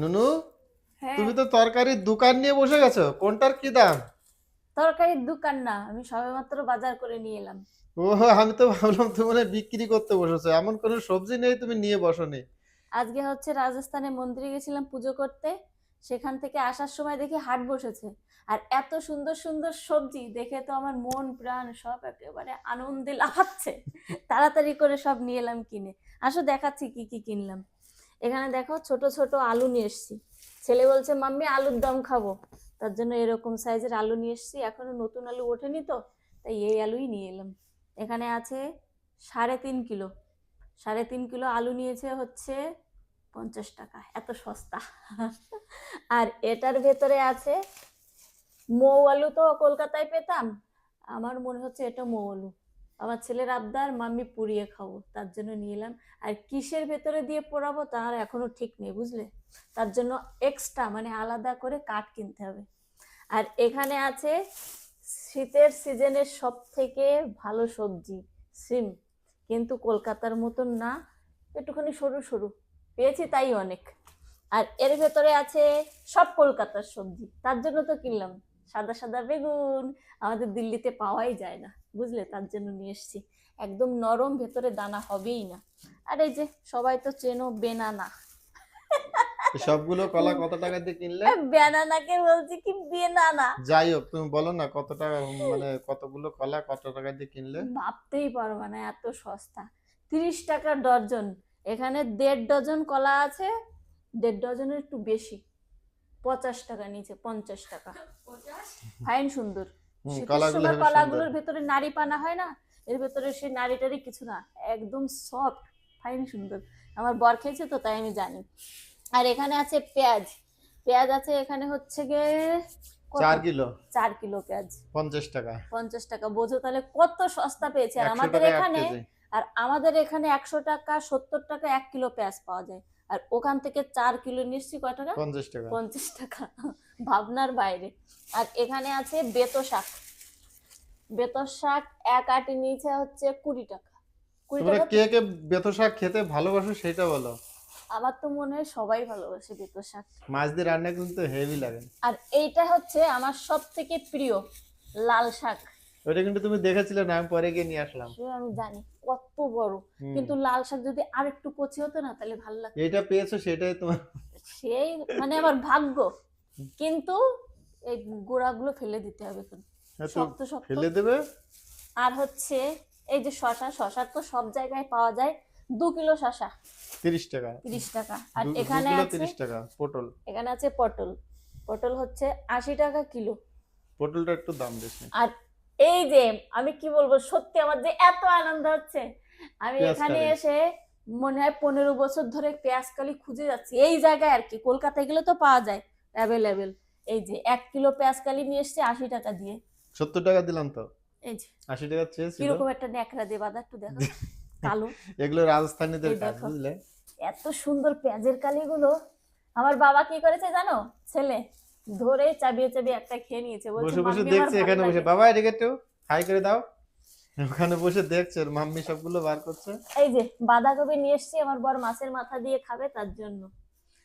নুনু হ্যাঁ। তুমি তো তরকারির দোকান নিয়ে বসে গেছো। কোনটার কি দাম? তরকারির দোকান না আমি সবেমাত্র বাজার করে নিয়ে এলাম। ও আমি তো ভাবলাম তুমি মানে বিক্রি করতে বসেছো। এমন কোনো সবজি নেই তুমি নিয়ে বসোনি। আজকে হচ্ছে রাজস্থানে মন্দিরে গেছিলাম পুজো করতে। সেখান থেকে আসার সময় দেখি হাট বসেছে। আর এত সুন্দর সুন্দর সবজি দেখে তো আমার মন প্রাণ সব একেবারে আনন্দে লাফাচ্ছে। তাড়াতাড়ি করে সব নিয়ে এলাম কিনে। আসো দেখাচ্ছি কি কি কিনলাম। এখানে দেখো ছোট ছোট আলু নিয়ে এসছি। ছেলে বলছে, মাম্মি, আলুর দম খাব। তার জন্য এরকম সাইজের আলু নিয়ে এসছি। এখনও নতুন আলু ওঠেনি তো, তাই এই আলুই নিয়ে এলাম। এখানে আছে সাড়ে তিন কিলো। সাড়ে তিন কিলো আলু নিয়েছে হচ্ছে পঞ্চাশ টাকা, এত সস্তা। আর এটার ভেতরে আছে মৌ আলু তো কলকাতায় পেতাম, আমার মনে হচ্ছে এটা মৌ আলু আমার ছেলের আবদার, মাম্মি পুড়িয়ে খাব, তার জন্য নিয়ে এলাম। আর কিসের ভেতরে দিয়ে পোড়াবো তার এখনও ঠিক নেই, বুঝলে? তার জন্য এক্সট্রা মানে আলাদা করে কাঠ কিনতে হবে। আর এখানে আছে শীতের সিজনের সব থেকে ভালো সবজি, সিম। কিন্তু কলকাতার মতন না, একটুখানি সরু সরু। পেয়েছি তাই অনেক। আর এর ভেতরে আছে সব কলকাতার সবজি। তার জন্য তো কিনলাম। সাদা সাদা বেগুন, আমাদের দিল্লিতে পাওয়াই যায় না। বুঝলে? তার জন্য নিয়ে এসেছি। একদম নরম ভেতরে দানা হবেই না। আর এই যে সবাই তো চেনো বেনানা। সবগুলো কলা কত টাকা দিয়ে কিনলে? বেনানাকে বলছি কি বেনানা? যাই হোক তুমি বলো না কত টাকা মানে কতগুলো কলা কত টাকা দিয়ে কিনলে? ভাবতেই পারবে না এত সস্তা। তিরিশ টাকা ডজন। এখানে দেড় ডজন কলা আছে দেড় ডজনের একটু বেশি। পঞ্চাশ টাকা নিচে পঞ্চাশ টাকা। ফাইন সুন্দর। শীতের কলাগুলোর ভেতরে নারী পানা হয় না এর ভেতরে সেই নারীটারই কিছু না একদম সফট ফাইন সুন্দর। আমার বর খেয়েছে তো তাই আমি জানি। আর এখানে আছে পেঁয়াজ পেঁয়াজ আছে এখানে হচ্ছে গিয়ে কত? চার কিলো। চার কিলো পেঁয়াজ। পঞ্চাশ টাকা। পঞ্চাশ টাকা বোঝো তাহলে কত সস্তা পেয়েছে। আর আমাদের এখানে আর আমাদের এখানে একশো টাকা সত্তর টাকা এক কিলো পেঁয়াজ পাওয়া যায়। আর ওখান থেকে চার কিলো নিচ্ছি কয় টাকা? পঞ্চাশ টাকা। পঞ্চাশ টাকা। ভাবনার বাইরে। আর এখানে আছে বেতো শাক। বেতো শাক এক আটি নিচে হচ্ছে কুড়ি টাকা। কুড়ি টাকা কে কে বেত শাক খেতে ভালোবাসো সেটা বলো। আমার তো মনে হয় সবাই ভালোবাসে বেতো শাক। মাছ দিয়ে রান্না কিন্তু হেভি লাগে। আর এইটা হচ্ছে আমার সব থেকে প্রিয় লাল শাক। ওটা কিন্তু তুমি দেখেছিলে না আমি পরে গিয়ে নিয়ে আসলাম। আমি জানি কত বড়। কিন্তু লাল শাক যদি আর একটু কচি হতো না তাহলে ভালো লাগতো। এইটা পেয়েছ সেটাই তোমার। সেই মানে আমার ভাগ্য। কিন্তু এই গোড়াগুলো ফেলে দিতে হবে এখন। শক্ত শক্ত। ফেলে দেবে? আর হচ্ছে এই যে শশা শশা তো সব জায়গায় পাওয়া যায়। দু কিলো শশা। তিরিশ টাকা। তিরিশ টাকা। আর এখানে আছে তিরিশ টাকা পটল। এখানে আছে পটল। পটল হচ্ছে আশি টাকা কিলো। পটলটা একটু দাম বেশি। আর এই যে আমি কি বলব সত্যি আমার যে এত আনন্দ হচ্ছে। আমি এখানে এসে মনে হয় পনেরো বছর ধরে পেঁয়াজ কালি খুঁজে যাচ্ছি। এই জায়গায় আর কি কলকাতায় গেলে তো পাওয়া যায় অ্যাভেলেবেল এই যে এক কিলো পেঁয়াজ কালি নিয়ে এসছে আশি টাকা দিয়ে। সত্তর টাকা দিলাম তো? এই যে। আশি টাকা কীরকম একটা ন্যাকড়া দিয়ে বাদা একটু দেখো কালো। এগুলো রাজস্থানীদের কাজ বুঝলে? এত সুন্দর পেঁয়াজের কালিগুলো। আমার বাবা কি করেছে জানো ছেলে? ধরে চাবিয়ে চাবিয়ে একটা খেয়ে নিয়েছে। বসে বসে দেখছে এখানে বসে। বাবা এদিকে একটু হাই করে দাও। ওখানে বসে দেখছে ওর মাম্মি সবগুলো বার করছে। এই যে বাঁধাকপি নিয়ে এসছি আমার বর মাছের মাথা দিয়ে খাবে তার জন্য।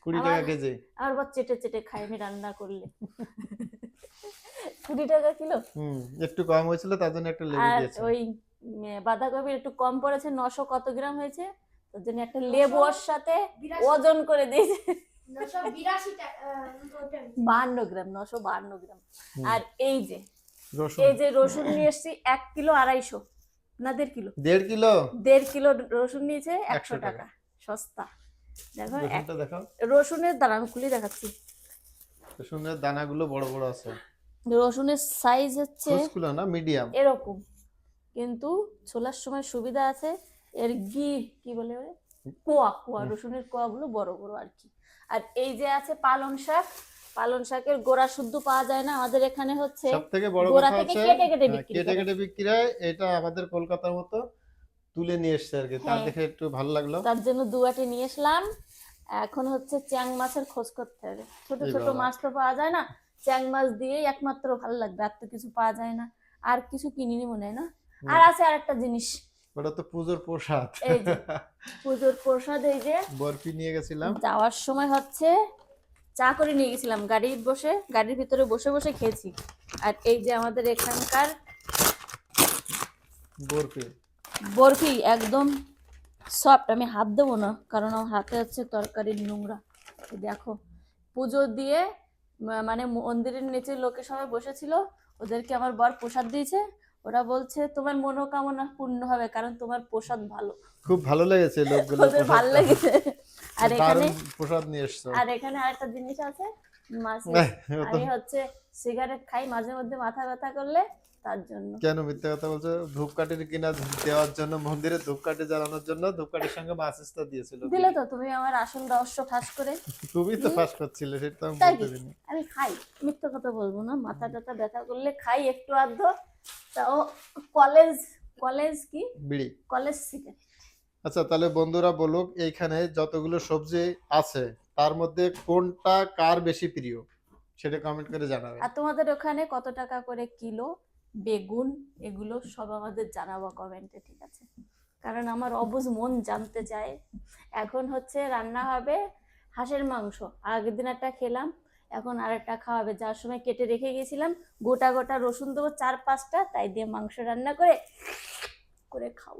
কুড়ি টাকা কেজি। আমার বর চেটে চেটে খায় আমি রান্না করলে। কুড়ি টাকা কিলো? হুম একটু কম হয়েছিল তার জন্য একটু লেবু দিয়েছে। ওই উম, বাঁধাকপির একটু কম পড়েছে নশো কত গ্রাম হয়েছে তার জন্য একটা লেবু ওর সাথে ওজন করে দিয়েছে। গ্রাম নশো গ্রাম। আর এই যে এই যে রসুন নিয়ে এসছি এক কিলো আড়াইশো। না দেড় কিলো। দেড় কিলো? দেড় কিলো রসুন নিয়েছে একশো টাকা। সস্তা। দেখো দেখো। রসুনের আমি খুলে দেখাচ্ছি। রসুনের দানাগুলো বড় বড় আছে। রসুনের সাইজ হচ্ছে না মিডিয়াম এরকম। কিন্তু ছোলার সময় সুবিধা আছে এর গি কি বলে? কোয়া কোয়া রসুনের কোয়াগুলো বড় বড় আর কি। আর এই যে আছে পালং শাক পালং শাকের গোড়া শুদ্ধ পাওয়া যায় না। আমাদের এখানে হচ্ছে সব থেকে বড় গোড়া কথা থেকে হচ্ছে কেটে কেটে হ্যাঁ, বিক্রি কেটে কেটে বিক্রি হয় এটা আমাদের কলকাতার মতো তুলে নিয়ে এসছে আর কি। তার হ্যাঁ। দেখে একটু ভালো লাগল। তার জন্য দুয়াটি নিয়ে আসলাম এখন হচ্ছে চ্যাং মাছের খোঁজ করতে হবে। ছোট ছোট মাছ তো পাওয়া যায় না। চ্যাং মাছ দিয়েই একমাত্র ভালো লাগবে আর তো কিছু পাওয়া যায় না। আর কিছু কিনিনি মনে হয় না। আর আছে আর একটা জিনিস। ওটা তো পুজোর প্রসাদ। এই যে পুজোর প্রসাদ এই যে বরফি নিয়ে গেছিলাম। যাওয়ার সময় হচ্ছে চা করে নিয়ে গেছিলাম গাড়ির বসে গাড়ির ভিতরে বসে বসে খেয়েছি। আর এই যে আমাদের এখানকার বরফি। বরফি একদম সফট আমি হাত দেবো না কারণ আমার হাতে হচ্ছে তরকারির নোংরা। দেখো পুজো দিয়ে মানে মন্দিরের নিচে লোকে সবাই বসেছিল ওদেরকে আমার বর প্রসাদ দিয়েছে। ওরা বলছে তোমার মনোকামনা পূর্ণ হবে কারণ তোমার প্রসাদ ভালো। খুব ভালো লেগেছে লোকগুলো ভালো লেগেছে। আর এখানে প্রসাদ নিয়ে এসছো। আর এখানে আরেকটা জিনিস আছে আমি হচ্ছে সিগারেট খাই মাঝে মধ্যে মাথা ব্যথা করলে তার জন্য। কেন মিথ্যে কথা বলছো? ধূপকাঠির কিনা দেওয়ার জন্য মন্দিরে ধূপকাঠি জ্বালানোর জন্য ধূপকাঠির সঙ্গে মাসিসটা দিয়েছিল। দিলে তো তুমি আমার আসল রহস্য ফাঁস করে তুমি তো ফাঁস করছিলে সেটা আমি বলতে আমি খাই মিথ্যে কথা বলব না। মাথা টাথা ব্যথা করলে খাই একটু আধ। তাও কলেজ কলেজ কি? বিড়ি। কলেজ সিগারেট আচ্ছা তাহলে বন্ধুরা বলুক এইখানে যতগুলো সবজি আছে তার মধ্যে কোনটা কার বেশি প্রিয়? সেটা কমেন্ট করে জানাবে। আর তোমাদের ওখানে কত টাকা করে কিলো বেগুন এগুলো সব আমাদের জানাব কমেন্টে ঠিক আছে? কারণ আমার অবুজ মন জানতে চায়। এখন হচ্ছে রান্না হবে হাঁসের মাংস। আগের দিন একটা খেলাম এখন আর একটা খাওয়াবে। যাওয়ার সময় কেটে রেখে গেছিলাম, গোটা গোটা রসুন দেবো চার পাঁচটা, তাই দিয়ে মাংস রান্না করে করে খাব।